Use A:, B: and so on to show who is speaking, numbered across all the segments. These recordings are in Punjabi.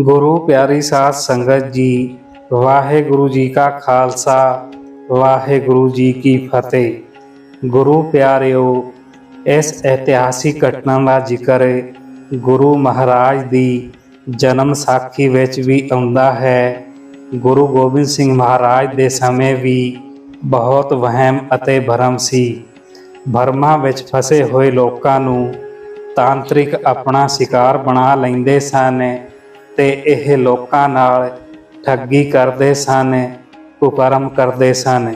A: ਗੁਰੂ ਪਿਆਰੀ ਸਾਧ ਸੰਗਤ ਜੀ, ਵਾਹਿਗੁਰੂ ਜੀ ਕਾ ਖਾਲਸਾ, ਵਾਹਿਗੁਰੂ ਜੀ ਕੀ ਫਤਿਹ। ਗੁਰੂ ਪਿਆਰਿਓ, ਇਸ ਇਤਿਹਾਸਿਕ ਘਟਨਾ ਦਾ ਜ਼ਿਕਰ ਗੁਰੂ ਮਹਾਰਾਜ ਦੀ ਜਨਮ ਸਾਖੀ ਵਿੱਚ ਵੀ ਆਉਂਦਾ ਹੈ। ਗੁਰੂ ਗੋਬਿੰਦ ਸਿੰਘ ਮਹਾਰਾਜ ਦੇ ਸਮੇਂ ਵੀ ਬਹੁਤ ਵਹਿਮ ਅਤੇ ਭਰਮ ਸੀ। ਭਰਮਾਂ ਵਿੱਚ ਫਸੇ ਹੋਏ ਲੋਕਾਂ ਨੂੰ ਤਾਂਤਰਿਕ ਆਪਣਾ ਸ਼ਿਕਾਰ ਬਣਾ ਲੈਂਦੇ ਸਨ। ਤੇ ਇਹ ਲੋਕਾਂ ਨਾਲ ਠੱਗੀ ਕਰਦੇ ਸਨ, ਕੁਕਰਮ ਕਰਦੇ ਸਨ।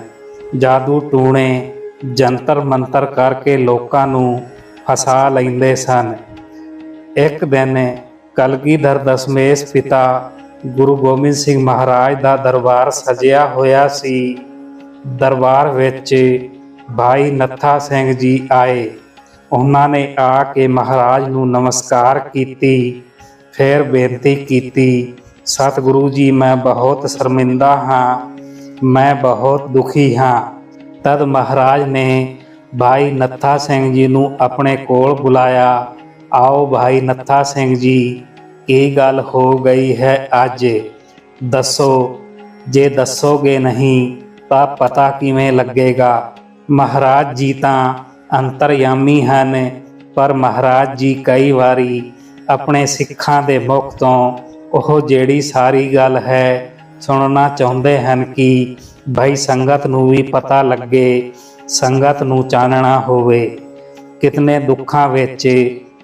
A: ਜਾਦੂ ਟੂਣੇ ਜੰਤਰ ਮੰਤਰ ਕਰਕੇ ਲੋਕਾਂ ਨੂੰ ਫਸਾ ਲੈਂਦੇ ਸਨ। ਇੱਕ ਦਿਨ ਕਲਗੀਧਰ ਦਸ਼ਮੇਸ਼ ਪਿਤਾ ਗੁਰੂ ਗੋਬਿੰਦ ਸਿੰਘ ਮਹਾਰਾਜ ਦਾ ਦਰਬਾਰ ਸਜਿਆ ਹੋਇਆ ਸੀ। ਦਰਬਾਰ ਵਿੱਚ ਭਾਈ ਨੱਥਾ ਸਿੰਘ ਜੀ ਆਏ। ਉਹਨਾਂ ਨੇ ਆ ਕੇ ਮਹਾਰਾਜ ਨੂੰ ਨਮਸਕਾਰ ਕੀਤੀ। ਫਿਰ ਬੇਨਤੀ ਕੀਤੀ, ਸਤਿਗੁਰੂ ਜੀ, ਮੈਂ ਬਹੁਤ ਸ਼ਰਮਿੰਦਾ ਹਾਂ, ਮੈਂ ਬਹੁਤ ਦੁਖੀ ਹਾਂ। ਤਦ ਮਹਾਰਾਜ ਨੇ ਭਾਈ ਨੱਥਾ ਸਿੰਘ ਜੀ ਨੂੰ ਆਪਣੇ ਕੋਲ ਬੁਲਾਇਆ। ਆਓ ਭਾਈ ਨੱਥਾ ਸਿੰਘ ਜੀ ਇਹ ਗੱਲ ਹੋ ਗਈ ਹੈ ਅੱਜ? ਦੱਸੋ। ਜੇ ਦੱਸੋਗੇ ਨਹੀਂ, ਤਾਂ ਪਤਾ ਕਿਵੇਂ ਲੱਗੇਗਾ? ਮਹਾਰਾਜ ਜੀ ਤਾਂ ਅੰਤਰਯਾਮੀ ਹਨ, ਪਰ ਮਹਾਰਾਜ ਜੀ ਕਈ ਵਾਰੀ ਆਪਣੇ ਸਿੱਖਾਂ ਦੇ ਮੁਖ ਤੋਂ ਉਹ ਜਿਹੜੀ ਸਾਰੀ ਗੱਲ ਹੈ ਸੁਣਨਾ ਚਾਹੁੰਦੇ ਹਨ ਕਿ ਭਾਈ ਸੰਗਤ ਨੂੰ ਵੀ ਪਤਾ ਲੱਗੇ, ਸੰਗਤ ਨੂੰ ਚਾਨਣਾ ਹੋਵੇ। ਕਿਤਨੇ ਦੁੱਖਾਂ ਵਿੱਚ,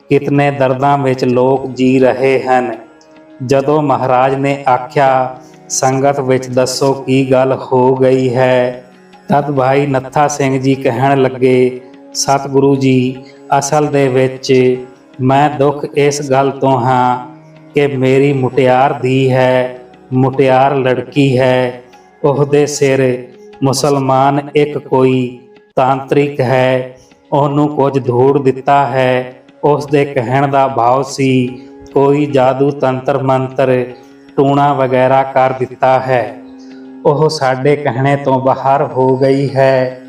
A: ਕਿਤਨੇ ਦਰਦਾਂ ਵਿੱਚ ਲੋਕ ਜੀ ਰਹੇ ਹਨ। ਜਦੋਂ ਮਹਾਰਾਜ ਨੇ ਆਖਿਆ, ਸੰਗਤ ਵਿੱਚ ਦੱਸੋ ਕੀ ਗੱਲ ਹੋ ਗਈ ਹੈ? ਤਦ ਭਾਈ ਨੱਥਾ ਸਿੰਘ ਜੀ ਕਹਿਣ ਲੱਗੇ, ਸਤਿਗੁਰੂ ਜੀ, ਅਸਲ ਦੇ ਵਿੱਚ ਮੈਂ ਦੁੱਖ ਇਸ ਗੱਲ ਤੋਂ ਹਾਂ ਕਿ ਮੇਰੀ ਮੁਟਿਆਰ ਦੀ ਹੈ, ਮੁਟਿਆਰ ਲੜਕੀ ਹੈ। ਉਹਦੇ ਸਿਰ ਮੁਸਲਮਾਨ ਇੱਕ ਕੋਈ ਤਾਂਤਰਿਕ ਹੈ। ਉਹਨੂੰ ਕੁਝ ਧੂੜ ਦਿੱਤਾ ਹੈ। ਉਸ ਦੇ ਕਹਿਣ ਦਾ ਭਾਵ ਸੀ, ਕੋਈ ਜਾਦੂ ਤੰਤਰ ਮੰਤਰ ਟੂਣਾ ਵਗੈਰਾ ਕਰ ਦਿੱਤਾ ਹੈ। ਉਹ ਸਾਡੇ ਕਹਿਣੇ ਤੋਂ ਬਾਹਰ ਹੋ ਗਈ ਹੈ।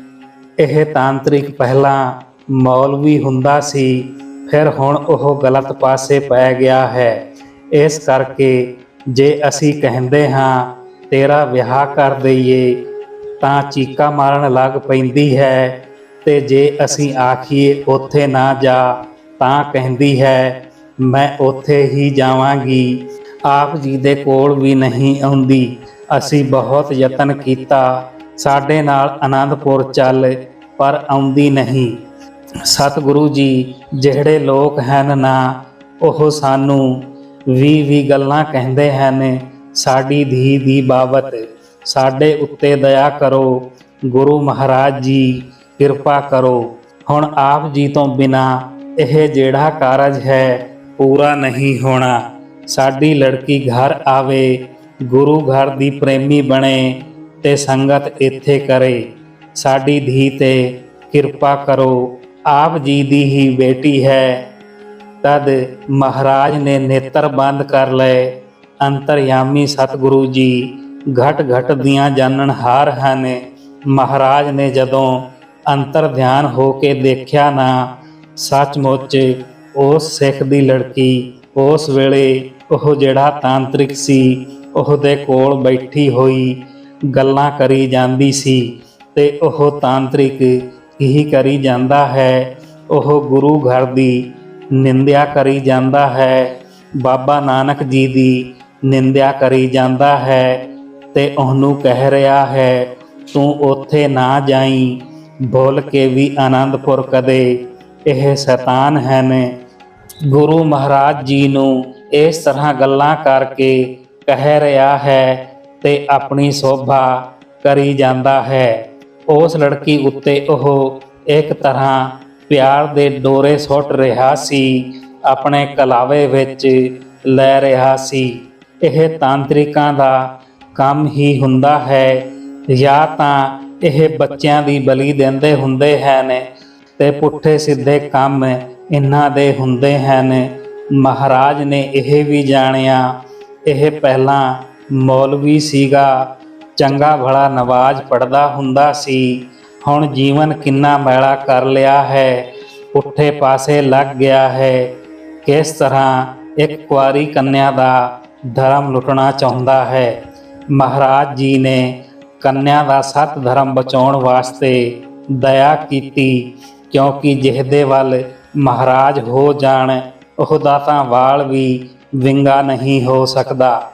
A: ਇਹ ਤਾਂਤਰਿਕ ਪਹਿਲਾਂ ਮੌਲਵੀ ਹੁੰਦਾ ਸੀ। ਫਿਰ ਹੁਣ ਉਹ ਗਲਤ ਪਾਸੇ ਪੈ ਗਿਆ ਹੈ। ਇਸ ਕਰਕੇ ਜੇ ਅਸੀਂ ਕਹਿੰਦੇ ਹਾਂ, ਤੇਰਾ ਵਿਆਹ ਕਰ ਦਈਏ, ਤਾਂ ਚੀਕਾ ਮਾਰਨ ਲੱਗ ਪੈਂਦੀ ਹੈ ਤੇ ਜੇ ਅਸੀਂ ਆਖੀਏ ਉੱਥੇ ਨਾ ਜਾ, ਤਾਂ ਕਹਿੰਦੀ ਹੈ, ਮੈਂ ਉੱਥੇ ਹੀ ਜਾਵਾਂਗੀ। ਆਪ ਜੀ ਦੇ ਕੋਲ ਵੀ ਨਹੀਂ ਆਉਂਦੀ। ਅਸੀਂ ਬਹੁਤ ਯਤਨ ਕੀਤਾ। ਸਾਡੇ ਨਾਲ ਆਨੰਦਪੁਰ ਚੱਲ, ਪਰ ਆਉਂਦੀ ਨਹੀਂ। ਸਤਿਗੁਰੂ ਜੀ, ਜਿਹੜੇ ਲੋਕ ਹਨ ਨਾ, ਉਹ ਸਾਨੂੰ ਵੀ ਵੀ ਗੱਲਾਂ ਕਹਿੰਦੇ ਹਨ, ਸਾਡੀ ਧੀ ਦੀ ਬਾਬਤ। ਸਾਡੇ ਉੱਤੇ ਦਇਆ ਕਰੋ, ਗੁਰੂ ਮਹਾਰਾਜ ਜੀ, ਕਿਰਪਾ ਕਰੋ। ਹੁਣ ਆਪ ਜੀ ਤੋਂ ਬਿਨਾ ਇਹ ਜਿਹੜਾ ਕਾਰਜ ਹੈ, ਪੂਰਾ ਨਹੀਂ ਹੋਣਾ। ਸਾਡੀ ਲੜਕੀ ਘਰ ਆਵੇ, ਗੁਰੂ ਘਰ ਦੀ ਪ੍ਰੇਮੀ ਬਣੇ ਤੇ ਸੰਗਤ ਇੱਥੇ ਕਰੇ। ਸਾਡੀ ਧੀ ਤੇ ਕਿਰਪਾ ਕਰੋ। ਆਪ ਜੀ ਦੀ ਹੀ ਬੇਟੀ ਹੈ। ਤਦ ਮਹਾਰਾਜ ਨੇ ਨੇਤਰ ਬੰਦ ਕਰ ਲਏ। ਅੰਤਰਯਾਮੀ ਸਤਿਗੁਰੂ ਜੀ ਘਟ ਘਟ ਦੀਆਂ ਜਾਣਨ ਹਾਰ ਹਨ। ਮਹਾਰਾਜ ਨੇ ਜਦੋਂ ਅੰਤਰ ਧਿਆਨ ਹੋ ਕੇ ਦੇਖਿਆ ਨਾ, ਸੱਚਮੁੱਚ ਉਸ ਸਿੱਖ ਦੀ ਲੜਕੀ ਉਸ ਵੇਲੇ ਉਹ ਜਿਹੜਾ ਤਾਂਤਰਿਕ ਸੀ ਉਹਦੇ ਕੋਲ ਬੈਠੀ ਹੋਈ ਗੱਲਾਂ ਕਰੀ ਜਾਂਦੀ ਸੀ ਤੇ ਉਹ ਤਾਂਤਰਿਕ ਇਹੀ ਕਰੀ ਜਾਂਦਾ ਹੈ। ਉਹ ਗੁਰੂ ਘਰ ਦੀ ਨਿੰਦਿਆ ਕਰੀ ਜਾਂਦਾ ਹੈ। ਬਾਬਾ ਨਾਨਕ ਜੀ ਦੀ ਨਿੰਦਿਆ ਕਰੀ ਜਾਂਦਾ ਹੈ ਤੇ ਉਹਨੂੰ ਕਹਿ ਰਿਹਾ ਹੈ, ਤੂੰ ਉੱਥੇ ਨਾ ਜਾਈ, ਭੁੱਲ ਕੇ ਵੀ ਆਨੰਦਪੁਰ ਕਦੇ। ਇਹ ਸ਼ੈਤਾਨ ਹਨ ਗੁਰੂ ਮਹਾਰਾਜ ਜੀ ਨੂੰ ਇਸ ਤਰ੍ਹਾਂ ਗੱਲਾਂ ਕਰਕੇ ਕਹਿ ਰਿਹਾ ਹੈ ਤੇ ਆਪਣੀ ਸੋਭਾ ਕਰੀ ਜਾਂਦਾ ਹੈ। ਉਸ ਲੜਕੀ ਉੱਤੇ ਉਹ ਇੱਕ ਤਰ੍ਹਾਂ ਪਿਆਰ ਦੇ ਡੋਰੇ ਸੁੱਟ ਰਿਹਾ ਸੀ, ਆਪਣੇ ਕਲਾਵੇ ਵਿੱਚ ਲੈ ਰਿਹਾ ਸੀ। ਇਹ ਤਾਂਤਰਿਕਾਂ ਦਾ ਕੰਮ ਹੀ ਹੁੰਦਾ ਹੈ, ਜਾਂ ਤਾਂ ਇਹ ਬੱਚਿਆਂ ਦੀ ਬਲੀ ਦਿੰਦੇ ਹੁੰਦੇ ਹਨ ਤੇ ਪੁੱਠੇ ਸਿੱਧੇ ਕੰਮ ਇਹਨਾਂ ਦੇ ਹੁੰਦੇ ਹਨ। ਮਹਾਰਾਜ ਨੇ ਇਹ ਵੀ ਜਾਣਿਆ, ਇਹ ਪਹਿਲਾਂ ਮੌਲਵੀ ਸੀਗਾ ਚੰਗਾ ਭਲਾ ਨਵਾਜ਼ ਪੜਦਾ ਹੁੰਦਾ ਸੀ। ਹੁਣ ਜੀਵਨ ਕਿੰਨਾ ਮੈਲਾ ਕਰ ਲਿਆ ਹੈ। ਪੁੱਠੇ ਪਾਸੇ ਲੱਗ ਗਿਆ ਹੈ। ਕਿਸ ਤਰ੍ਹਾਂ ਇੱਕ ਕੁਆਰੀ ਕੰਨਿਆ ਦਾ ਧਰਮ ਲੁੱਟਣਾ ਚਾਹੁੰਦਾ ਹੈ। ਮਹਾਰਾਜ ਜੀ ਨੇ ਕੰਨਿਆ ਦਾ ਸਤ ਧਰਮ ਬਚਾਉਣ ਵਾਸਤੇ ਦਇਆ ਕੀਤੀ, ਕਿਉਂਕਿ ਜਿਹਦੇ ਵੱਲ ਮਹਾਰਾਜ ਹੋ ਜਾਣ ਉਹਦਾ ਤਾਂ ਵਾਲ ਵੀ ਵਿੰਗਾ ਨਹੀਂ ਹੋ ਸਕਦਾ।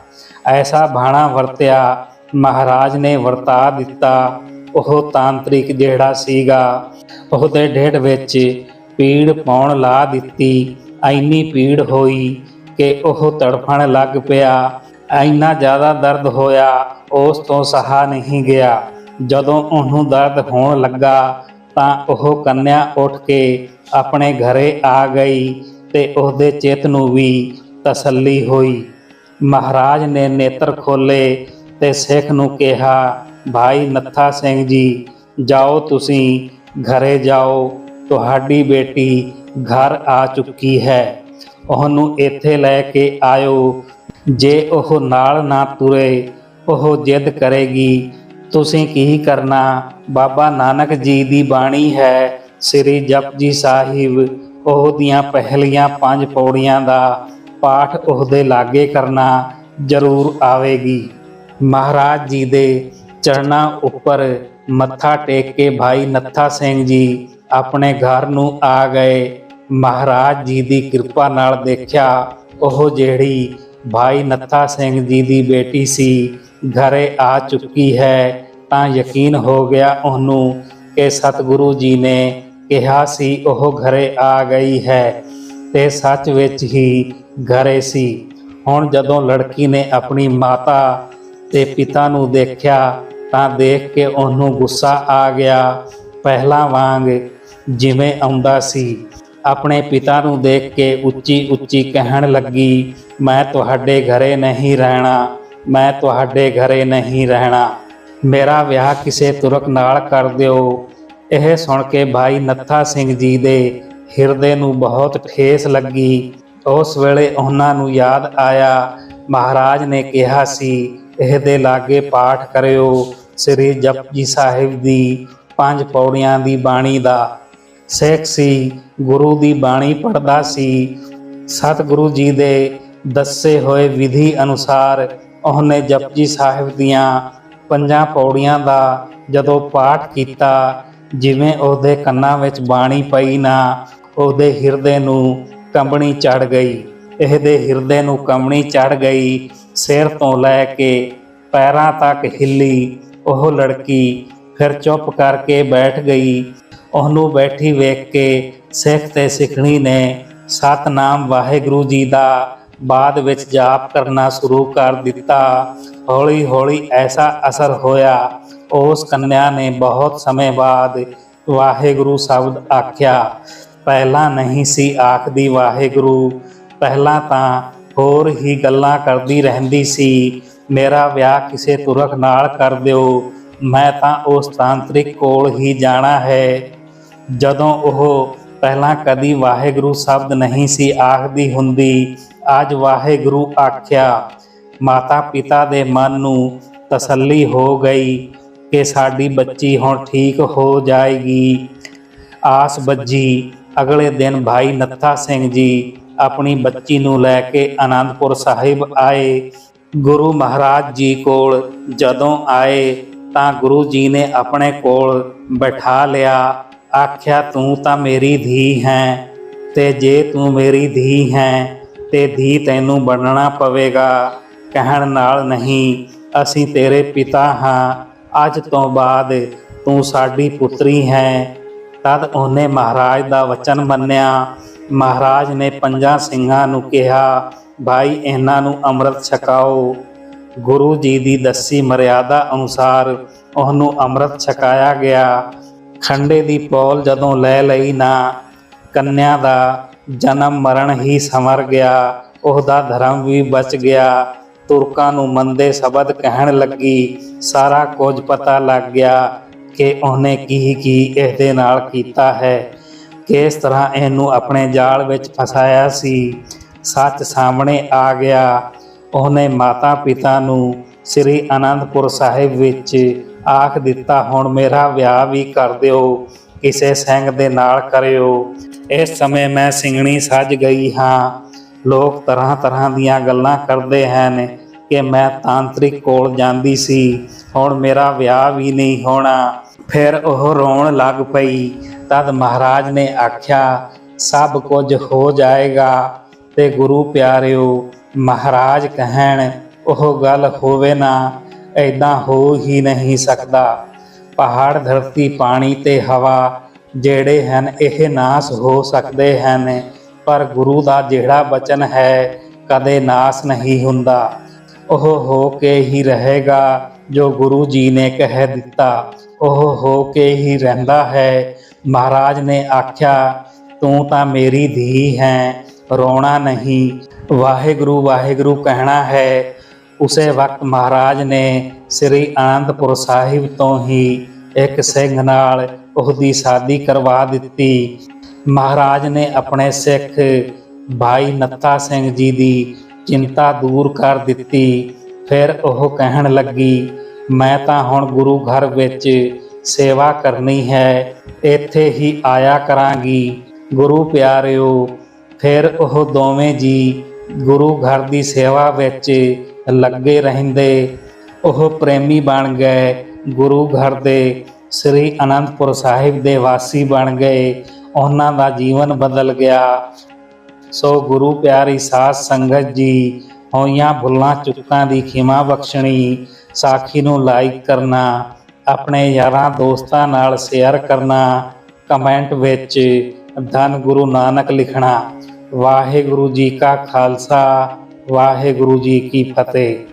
A: ਐਸਾ ਬਾਣਾ ਵਰਤਿਆ ਮਹਾਰਾਜ ਨੇ ਵਰਤਾ ਦਿੱਤਾ। ਉਹ ਤਾਂਤਰਿਕ ਜਿਹੜਾ ਸੀਗਾ, ਉਹਦੇ ਢਿੱਡ ਵਿੱਚ ਪੀੜ ਪਾਉਣ ਲਾ ਦਿੱਤੀ। ਐਨੀ ਪੀੜ ਹੋਈ ਕਿ ਉਹ ਤੜਫਣ ਲੱਗ ਪਿਆ। ਇੰਨਾ ਜ਼ਿਆਦਾ ਦਰਦ ਹੋਇਆ, ਉਸ ਤੋਂ ਸਹਾ ਨਹੀਂ ਗਿਆ। ਜਦੋਂ ਉਹਨੂੰ ਦਰਦ ਹੋਣ ਲੱਗਾ, ਤਾਂ ਉਹ ਕੰਨਿਆ ਉੱਠ ਕੇ ਆਪਣੇ ਘਰੇ ਆ ਗਈ ਤੇ ਉਹਦੇ ਚਿੱਤ ਨੂੰ ਵੀ ਤਸੱਲੀ ਹੋਈ। ਮਹਾਰਾਜ ਨੇ ਨੇਤਰ ਖੋਲੇ ਤੇ ਸਿੱਖ ਨੂੰ ਕਿਹਾ, ਭਾਈ ਨੱਥਾ ਸਿੰਘ ਜੀ, ਜਾਓ ਤੁਸੀਂ, ਘਰੇ ਜਾਓ, ਤੁਹਾਡੀ ਬੇਟੀ ਘਰ ਆ ਚੁੱਕੀ ਹੈ। ਉਹਨੂੰ ਇੱਥੇ ਲੈ ਕੇ ਆਇਓ। ਜੇ ਉਹ ਨਾਲ ਨਾ ਤੁਰੇ, ਉਹ ਜਿੱਦ ਕਰੇਗੀ, ਤੁਸੀਂ ਕੀ ਕਰਨਾ? ਬਾਬਾ ਨਾਨਕ ਜੀ ਦੀ ਬਾਣੀ ਹੈ, ਸ੍ਰੀ ਜਪਜੀ ਸਾਹਿਬ। ਉਹਦੀਆਂ ਪਹਿਲੀਆਂ ਪੰਜ ਪੌੜੀਆਂ ਦਾ ਪਾਠ ਉਹਦੇ ਲਾਗੇ ਕਰਨਾ ਜ਼ਰੂਰ ਆਵੇਗੀ। ਮਹਾਰਾਜ ਜੀ ਦੇ ਚਰਨਾਂ ਉੱਪਰ ਮੱਥਾ ਟੇਕ ਕੇ ਭਾਈ ਨੱਥਾ ਸਿੰਘ ਜੀ ਆਪਣੇ ਘਰ ਨੂੰ ਆ ਗਏ। ਮਹਾਰਾਜ ਜੀ ਦੀ ਕਿਰਪਾ ਨਾਲ ਦੇਖਿਆ, ਉਹ ਜਿਹੜੀ ਭਾਈ ਨੱਥਾ ਸਿੰਘ ਜੀ ਦੀ ਬੇਟੀ ਸੀ, ਘਰੇ ਆ ਚੁੱਕੀ ਹੈ। ਤਾਂ ਯਕੀਨ ਹੋ ਗਿਆ ਉਹਨੂੰ ਕਿ ਸਤਿਗੁਰੂ ਜੀ ਨੇ ਕਿਹਾ ਸੀ, ਉਹ ਘਰੇ ਆ ਗਈ ਹੈ ਤੇ ਸੱਚ ਵਿੱਚ ਹੀ ਘਰੇ ਸੀ। ਹੁਣ ਜਦੋਂ ਲੜਕੀ ਨੇ ਆਪਣੀ ਮਾਤਾ ਤੇ ਪਿਤਾ ਨੂੰ ਦੇਖਿਆ ਤਾਂ ਦੇਖ ਕੇ ਉਹਨੂੰ ਗੁੱਸਾ ਆ ਗਿਆ। ਪਹਿਲਾਂ ਵਾਂਗ ਜਿਵੇਂ ਆਉਂਦਾ ਸੀ। ਆਪਣੇ ਪਿਤਾ ਨੂੰ ਦੇਖ ਕੇ ਉੱਚੀ ਉੱਚੀ ਕਹਿਣ ਲੱਗੀ, ਮੈਂ ਤੁਹਾਡੇ ਘਰੇ ਨਹੀਂ ਰਹਿਣਾ। ਮੈਂ ਤੁਹਾਡੇ ਘਰੇ ਨਹੀਂ ਰਹਿਣਾ। ਮੇਰਾ ਵਿਆਹ ਕਿਸੇ ਤੁਰਕ ਨਾਲ ਕਰ ਦਿਓ। ਇਹ ਸੁਣ ਕੇ ਭਾਈ ਨੱਥਾ ਸਿੰਘ ਜੀ ਦੇ ਹਿਰਦੇ ਨੂੰ ਬਹੁਤ ਠੇਸ ਲੱਗੀ। ਉਸ ਵੇਲੇ ਉਹਨਾਂ ਨੂੰ ਯਾਦ ਆਇਆ। ਮਹਾਰਾਜ ਨੇ ਕਿਹਾ ਸੀ ਇਹਦੇ ਲਾਗੇ ਪਾਠ ਕਰਿਓ। ਸ੍ਰੀ ਜਪਜੀ ਸਾਹਿਬ ਦੀ ਪੰਜ ਪੌੜੀਆਂ ਦੀ ਬਾਣੀ ਦਾ ਸਿੱਖ ਸੀ, ਗੁਰੂ ਦੀ ਬਾਣੀ ਪੜਦਾ ਸੀ। ਸਤਿਗੁਰੂ ਜੀ ਦੇ ਦੱਸੇ ਹੋਏ ਵਿਧੀ ਅਨੁਸਾਰ ਉਹਨੇ ਜਪਜੀ ਸਾਹਿਬ ਦੀਆਂ ਪੰਜਾਂ ਪੌੜੀਆਂ ਦਾ ਜਦੋਂ ਪਾਠ ਕੀਤਾ, ਜਿਵੇਂ ਉਹਦੇ ਕੰਨਾਂ ਵਿੱਚ ਬਾਣੀ ਪਈ ਨਾ, ਉਹਦੇ ਹਿਰਦੇ ਨੂੰ ਕੰਬਣੀ ਚੜ ਗਈ। ਇਹਦੇ ਹਿਰਦੇ ਨੂੰ ਕਮਣੀ ਚੜ ਗਈ, ਸਿਰ ਤੋਂ ਲੈ ਕੇ ਪੈਰਾਂ ਤੱਕ ਹਿੱਲੀ, ਉਹ ਲੜਕੀ ਫਿਰ ਚੁੱਪ ਕਰਕੇ ਬੈਠ ਗਈ। ਉਹਨੂੰ ਬੈਠੀ ਵੇਖ ਕੇ ਸਿੱਖ ਤੇ ਸਿੱਖਣੀ ਨੇ ਸਤਨਾਮ ਵਾਹਿਗੁਰੂ ਜੀ ਦਾ ਬਾਅਦ ਵਿੱਚ ਜਾਪ ਕਰਨਾ ਸ਼ੁਰੂ ਕਰ ਦਿੱਤਾ। ਹੌਲੀ ਹੌਲੀ ਐਸਾ ਅਸਰ ਹੋਇਆ, ਉਸ ਕੰਨਿਆ ਨੇ ਬਹੁਤ ਸਮੇਂ ਬਾਅਦ ਵਾਹਿਗੁਰੂ ਸ਼ਬਦ ਆਖਿਆ। ਪਹਿਲਾਂ ਨਹੀਂ ਸੀ ਆਖਦੀ ਵਾਹਿਗੁਰੂ ਪਹਿਲਾਂ ਤਾਂ ਹੋਰ ਹੀ ਗੱਲਾਂ ਕਰਦੀ ਰਹਿੰਦੀ ਸੀ, ਮੇਰਾ ਵਿਆਹ ਕਿਸੇ ਤੁਰਖ ਨਾਲ ਕਰ ਦਿਓ, ਮੈਂ ਤਾਂ ਉਸ ਤਾਂਤਰਿਕ ਕੋਲ ਹੀ ਜਾਣਾ ਹੈ। ਜਦੋਂ ਉਹ ਪਹਿਲਾਂ ਕਦੀ ਵਾਹਿਗੁਰੂ ਸ਼ਬਦ ਨਹੀਂ ਸੀ ਆਖਦੀ ਹੁੰਦੀ, ਅੱਜ ਵਾਹਿਗੁਰੂ ਆਖਿਆ, ਮਾਤਾ ਪਿਤਾ ਦੇ ਮਨ ਨੂੰ ਤਸੱਲੀ ਹੋ ਗਈ ਕਿ ਸਾਡੀ ਬੱਚੀ ਹੁਣ ਠੀਕ ਹੋ ਜਾਏਗੀ। ਆਸ ਬੱਜੀ ਅਗਲੇ ਦਿਨ ਭਾਈ ਨੱਥਾ ਸਿੰਘ ਜੀ ਆਪਣੀ ਬੱਚੀ ਨੂੰ ਲੈ ਕੇ ਆਨੰਦਪੁਰ ਸਾਹਿਬ ਆਏ। ਗੁਰੂ ਮਹਾਰਾਜ ਜੀ ਕੋਲ ਜਦੋਂ ਆਏ ਤਾਂ ਗੁਰੂ ਜੀ ਨੇ ਆਪਣੇ ਕੋਲ ਬਿਠਾ ਲਿਆ। ਆਖਿਆ, ਤੂੰ ਤਾਂ ਮੇਰੀ ਧੀ ਹੈ ਤੇ ਜੇ ਤੂੰ ਮੇਰੀ ਧੀ ਹੈ ਤੇ ਧੀ ਤੈਨੂੰ ਬਣਨਾ ਪਵੇਗਾ। ਕਹਿਣ ਨਾਲ ਨਹੀਂ, ਅਸੀਂ ਤੇਰੇ ਪਿਤਾ ਹਾਂ। ਅੱਜ ਤੋਂ ਬਾਅਦ ਤੂੰ ਸਾਡੀ ਪੁੱਤਰੀ ਹੈ। ਤਦ ਉਹਨੇ ਮਹਾਰਾਜ ਦਾ ਵਚਨ ਮੰਨਿਆ। ਮਹਾਰਾਜ ਨੇ ਪੰਜਾਂ ਸਿੰਘਾਂ ਨੂੰ ਕਿਹਾ, ਭਾਈ, ਇਹਨਾਂ ਨੂੰ ਅੰਮ੍ਰਿਤ ਛਕਾਓ। ਗੁਰੂ ਜੀ ਦੀ ਦੱਸੀ ਮਰਿਆਦਾ ਅਨੁਸਾਰ ਉਹਨੂੰ ਅੰਮ੍ਰਿਤ ਛਕਾਇਆ ਗਿਆ। ਖੰਡੇ ਦੀ ਪੌਲ ਜਦੋਂ ਲੈ ਲਈ ਨਾ, ਕੰਨਿਆ ਦਾ ਜਨਮ ਮਰਨ ਹੀ ਸਮਰ ਗਿਆ। ਉਹਦਾ ਧਰਮ ਵੀ ਬਚ ਗਿਆ। ਤੁਰਕਾਂ ਨੂੰ ਮੰਦੇ ਸ਼ਬਦ ਕਹਿਣ ਲੱਗੀ। ਸਾਰਾ ਕੁਝ ਪਤਾ ਲੱਗ ਗਿਆ ਕਿ ਉਹਨੇ ਕੀ ਕੀ ਇਹਦੇ ਨਾਲ ਕੀਤਾ ਹੈ। ਕਿਸ ਤਰ੍ਹਾਂ ਇਹਨੂੰ ਆਪਣੇ ਜਾਲ ਵਿੱਚ ਫਸਾਇਆ ਸੀ? ਸੱਚ ਸਾਹਮਣੇ ਆ ਗਿਆ। ਉਹਨੇ ਮਾਤਾ ਪਿਤਾ ਨੂੰ ਸ੍ਰੀ ਅਨੰਦਪੁਰ ਸਾਹਿਬ ਵਿੱਚ ਆਖ ਦਿੱਤਾ, ਹੁਣ ਮੇਰਾ ਵਿਆਹ ਵੀ ਕਰ ਦਿਓ, ਕਿਸੇ ਸਿੰਘ ਦੇ ਨਾਲ ਕਰਿਓ। ਇਸ ਸਮੇਂ ਮੈਂ ਸਿੰਘਣੀ ਸੱਜ ਗਈ ਹਾਂ। ਲੋਕ ਤਰ੍ਹਾਂ ਤਰ੍ਹਾਂ ਦੀਆਂ ਗੱਲਾਂ ਕਰਦੇ ਹਨ ਕਿ ਮੈਂ ਤਾਂਤਰਿਕ ਕੋਲ ਜਾਂਦੀ ਸੀ। ਹੁਣ ਮੇਰਾ ਵਿਆਹ ਵੀ ਨਹੀਂ ਹੋਣਾ। ਫਿਰ ਉਹ ਰੋਣ ਲੱਗ ਪਈ। ਤਦ ਮਹਾਰਾਜ ਨੇ ਆਖਿਆ, ਸਭ ਕੁਝ ਹੋ ਜਾਏਗਾ ਤੇ ਗੁਰੂ ਪਿਆਰਿਓ, ਮਹਾਰਾਜ ਕਹਿਣ, ਉਹ ਗੱਲ ਹੋਵੇ ਨਾ ਐਦਾਂ ਹੋ ਹੀ ਨਹੀਂ ਸਕਦਾ। ਪਹਾੜ, ਧਰਤੀ, ਪਾਣੀ ਤੇ ਹਵਾ ਜਿਹੜੇ ਹਨ, ਇਹ ਨਾਸ ਹੋ ਸਕਦੇ ਹਨ, ਪਰ ਗੁਰੂ ਦਾ ਜਿਹੜਾ ਬਚਨ ਹੈ, ਕਦੇ ਨਾਸ ਨਹੀਂ ਹੁੰਦਾ। ਉਹ ਹੋ ਕੇ ਹੀ ਰਹੇਗਾ ਜੋ ਗੁਰੂ ਜੀ ਨੇ ਕਹਿ ਦਿੱਤਾ। ਉਹ ਹੋ ਕੇ ਹੀ ਰਹਿੰਦਾ ਹੈ। ਮਹਾਰਾਜ ਨੇ ਆਖਿਆ, ਤੂੰ ਤਾਂ ਮੇਰੀ ਧੀ ਹੈ, ਰੋਣਾ ਨਹੀਂ। ਵਾਹਿਗੁਰੂ ਵਾਹਿਗੁਰੂ ਕਹਿਣਾ ਹੈ। ਉਸੇ ਵਕਤ ਮਹਾਰਾਜ ਨੇ ਸ੍ਰੀ ਆਨੰਦਪੁਰ ਸਾਹਿਬ ਤੋਂ ਹੀ ਇੱਕ ਸਿੰਘ ਨਾਲ ਉਹਦੀ ਸ਼ਾਦੀ ਕਰਵਾ ਦਿੱਤੀ। ਮਹਾਰਾਜ ਨੇ ਆਪਣੇ ਸਿੱਖ ਭਾਈ ਨੱਥਾ ਸਿੰਘ ਜੀ ਦੀ ਚਿੰਤਾ ਦੂਰ ਕਰ ਦਿੱਤੀ। ਫਿਰ ਉਹ ਕਹਿਣ ਲੱਗੀ ਮੈਂ ਤਾਂ ਹੁਣ ਗੁਰੂ ਘਰ ਵਿੱਚ ਸੇਵਾ ਕਰਨੀ ਹੈ, ਇੱਥੇ ਹੀ ਆਇਆ ਕਰਾਂਗੀ। ਗੁਰੂ ਪਿਆਰਿਓ, ਫਿਰ ਉਹ ਦੋਵੇਂ ਜੀ ਗੁਰੂ ਘਰ ਦੀ ਸੇਵਾ ਵਿੱਚ ਲੱਗੇ ਰਹਿੰਦੇ। ਉਹ ਪ੍ਰੇਮੀ ਬਣ ਗਏ, ਗੁਰੂ ਘਰ ਦੇ ਸ੍ਰੀ ਅਨੰਦਪੁਰ ਸਾਹਿਬ ਦੇ ਵਾਸੀ ਬਣ ਗਏ। ਉਹਨਾਂ ਦਾ ਜੀਵਨ ਬਦਲ ਗਿਆ। ਸੋ ਗੁਰੂ ਪਿਆਰੀ ਸਾਧ ਸੰਗਤ ਜੀ, ਹੋਈਆਂ ਭੁੱਲਾਂ, ਚੁੱਕਾਂ ਦੀ ਖਿਮਾ ਬਖਸ਼ਣੀ। ਸਾਖੀ ਨੂੰ ਲਾਈਕ ਕਰਨਾ, ਆਪਣੇ ਯਾਰਾਂ ਦੋਸਤਾਂ ਨਾਲ ਸ਼ੇਅਰ ਕਰਨਾ, ਕਮੈਂਟ ਵਿੱਚ ਧੰਨ ਗੁਰੂ ਨਾਨਕ ਲਿਖਣਾ। ਵਾਹਿਗੁਰੂ ਜੀ ਕਾ ਖਾਲਸਾ, ਵਾਹਿਗੁਰੂ ਜੀ ਕੀ ਫਤਿਹ।